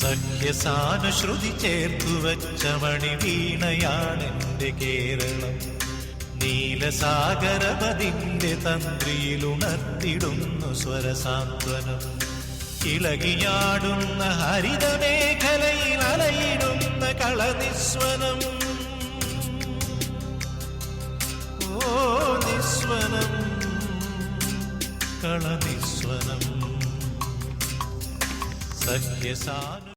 സഖ്യസാനുശ്രുതി ചേർത്തു വച്ച മണിവീണയാണെന്റെ കേരളം. നീലസാഗരപതിന്റെ തന്ത്രിയിലുണർത്തിടുന്നു സ്വരസാന്ത്വനം. ഇളകിയാടുന്ന ഹരിതമേഖലയിൽ അലയിടുന്ന കളനിസ്വനം. ഓ നിസ്വനം. കളനിസ്വനം. സഖ്യസാനു